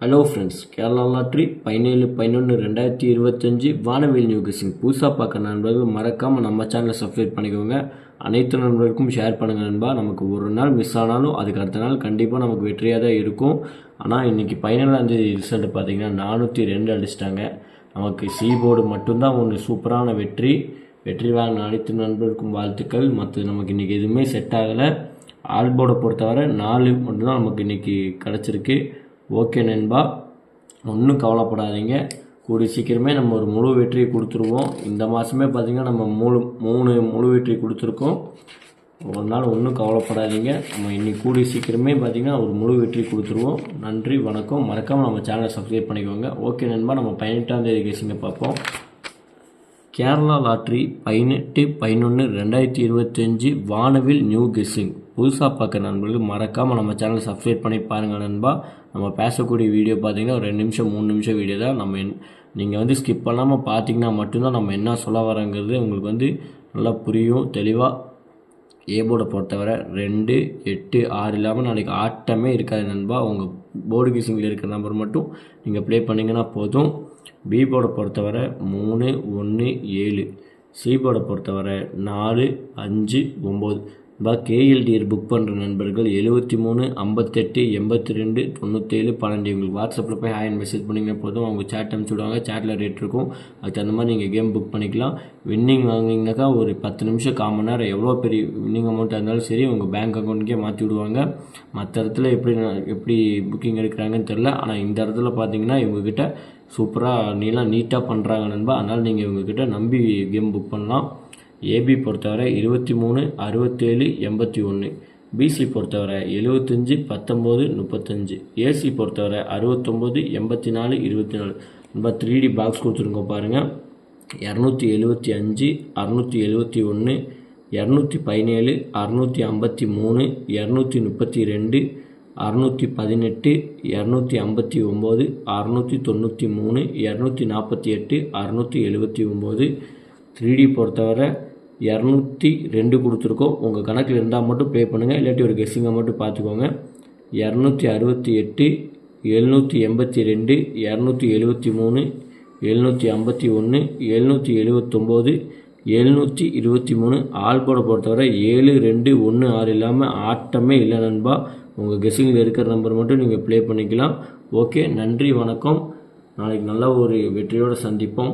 Hello friends Kerala lottery பதினேழு பதினொன்று ரெண்டாயிரத்தி இருபத்தஞ்சி வானவில் நியூகசிங் புதுசாக பார்க்க நண்பர்கள் மறக்காமல் நம்ம சேனலை சப்ஸ்கிரைப் பண்ணிக்கோங்க. அனைத்து நண்பர்களுக்கும் ஷேர் பண்ணுங்கள் நண்பா. நமக்கு ஒரு நாள் மிஸ் ஆனாலும் அதுக்கு அடுத்த நாள் கண்டிப்பாக நமக்கு வெற்றியாக தான் இருக்கும். ஆனால் இன்றைக்கி பதினேழாந்தேதி ரிசல்ட் பார்த்தீங்கன்னா நானூற்றி ரெண்டு அடிச்சிட்டாங்க. நமக்கு சி போர்டு மட்டும்தான் ஒன்று சூப்பரான வெற்றி. வெற்றி வாங்கின அனைத்து நண்பருக்கும் வாழ்த்துக்கள். மற்ற நமக்கு இன்றைக்கி எதுவுமே செட் ஆகலை. ஆல்போர்டை பொறுத்தவரை நாலு மட்டும்தான் நமக்கு இன்றைக்கி கிடச்சிருக்கு. ஓகே நண்பா. ஒன்றும் கவலைப்படாதீங்க. கூடிய சீக்கிரமே நம்ம ஒரு முழு வெற்றியை கொடுத்துருவோம். இந்த மாதமே பார்த்திங்கன்னா நம்ம மூணு மூணு முழு வெற்றி கொடுத்துருக்கோம். ஒரு நாள் ஒன்றும் கவலைப்படாதீங்க. நம்ம இன்னைக்கு கூடிய சீக்கிரமே பார்த்திங்கன்னா ஒரு முழு வெற்றி கொடுத்துருவோம். நன்றி வணக்கம். மறக்காமல் நம்ம சேனலை சப்ஸ்கிரைப் பண்ணிக்கோங்க. ஓகே நண்பா நம்ம பதினெட்டாம் தேதி கேசிங்க பார்ப்போம். கேரளா லாட்ரி பதினெட்டு பதினொன்று ரெண்டாயிரத்தி இருபத்தஞ்சி வானவில் நியூ கெஸ்ஸிங். புதுசாக பார்க்குற நண்பர்கள் மறக்காமல் நம்ம சேனல் சப்ஸ்கிரைப் பண்ணி பாருங்கள் நண்பா. நம்ம பேசக்கூடிய வீடியோ பார்த்தீங்கன்னா ஒரு ரெண்டு நிமிஷம் மூணு நிமிஷம் வீடியோ தான். நம்ம நீங்கள் வந்து ஸ்கிப் பண்ணாமல் பார்த்தீங்கன்னா மட்டும்தான் நம்ம என்ன சொல்ல வரோங்கிறது உங்களுக்கு வந்து நல்லா புரியும் தெளிவாக ஏ போர்டை பொறுத்தவரை ரெண்டு எட்டு ஆறு இல்லாமல் நாளைக்கு ஆட்டமே இருக்காது நண்பா. உங்கள் போர்டு கீசிங்கில் இருக்கிற நம்பர் மட்டும் நீங்கள் ப்ளே பண்ணிங்கன்னா போதும். பி போர்டை பொறுத்தவரை மூணு ஒன்று ஏழு. சி போர்டை பொறுத்தவரை நாலு அஞ்சு ஒம்பது. பா கேஎல்டிஆர் புக் பண்ணுற நண்பர்கள் எழுபத்தி மூணு ஐம்பத்தெட்டு எண்பத்தி ரெண்டு தொண்ணூற்றேழு பன்னெண்டு. உங்களுக்கு வாட்ஸ்அப்பில் போய் ஹாயின் மெசேஜ் பண்ணிங்கன்னா போதும். அவங்க சேட் அனுப்பிச்சுடுவாங்க சேட்டில் ரேட் இருக்கும். அதுக்கு தகுந்த மாதிரி நீங்கள் கேம் புக் பண்ணிக்கலாம். வின்னிங் வாங்கினீங்கனாக்கா ஒரு பத்து நிமிஷம் காமன் நேரம் எவ்வளோ பெரிய வின்னிங் அமௌண்ட்டாக இருந்தாலும் சரி உங்கள் பேங்க் அக்கௌண்ட்டுக்கே மாற்றி விடுவாங்க. மற்ற இடத்துல எப்படி எப்படி புக்கிங் எடுக்கிறாங்கன்னு தெரில ஆனால் இந்த இடத்துல பார்த்தீங்கன்னா இவங்கக்கிட்ட சூப்பராக நீலாம் நீட்டாக பண்ணுறாங்க நண்பா. அதனால் நீங்கள் இவங்கக்கிட்ட நம்பி கேம் புக் பண்ணலாம். ஏபி பொறுத்தவரை இருபத்தி மூணு அறுபத்தேழு எண்பத்தி ஒன்று. பிசி பொறுத்தவரை எழுபத்தஞ்சி பத்தொம்போது முப்பத்தஞ்சு. ஏசி பொறுத்தவரை அறுபத்தொம்போது எண்பத்தி நாலு இருபத்தி நாலு. நம்ம த்ரீ டி பாக்ஸ் கொடுத்துருக்கோம் பாருங்கள் இரநூத்தி எழுபத்தி அஞ்சு அறநூற்றி எழுபத்தி ஒன்று இரநூத்தி பதினேழு அறநூற்றி ஐம்பத்தி மூணு இரநூத்தி முப்பத்தி ரெண்டு அறநூற்றி பதினெட்டு இரநூத்தி ஐம்பத்தி ஒம்பது அறநூற்றி தொண்ணூற்றி மூணு இரநூத்தி நாற்பத்தி எட்டு அறநூற்றி எழுபத்தி ஒம்பது. த்ரீ டி பொறுத்தவரை இரநூத்தி ரெண்டு கொடுத்துருக்கோம். உங்கள் கணக்கில் இருந்தால் மட்டும் ப்ளே பண்ணுங்கள் இல்லாட்டி ஒரு கெஸ்ஸிங்கை மட்டும் பார்த்துக்கோங்க. இரநூத்தி அறுபத்தி எட்டு எழுநூற்றி எண்பத்தி ரெண்டு இரநூத்தி எழுபத்தி மூணு எழுநூற்றி ஐம்பத்தி ஒன்று எழுநூற்றி எழுபத்தொம்போது எழுநூற்றி இருபத்தி மூணு. ஆல்போட பொறுத்தவரை ஏழு ரெண்டு ஒன்று ஆறு இல்லாமல் ஆட்டமே இல்லை நண்பா. உங்கள் கெஸ்ஸிங்கில் இருக்கிற நம்பர் மட்டும் நீங்கள் ப்ளே பண்ணிக்கலாம். ஓகே நன்றி வணக்கம். நாளைக்கு நல்ல ஒரு வெற்றியோடு சந்திப்போம்.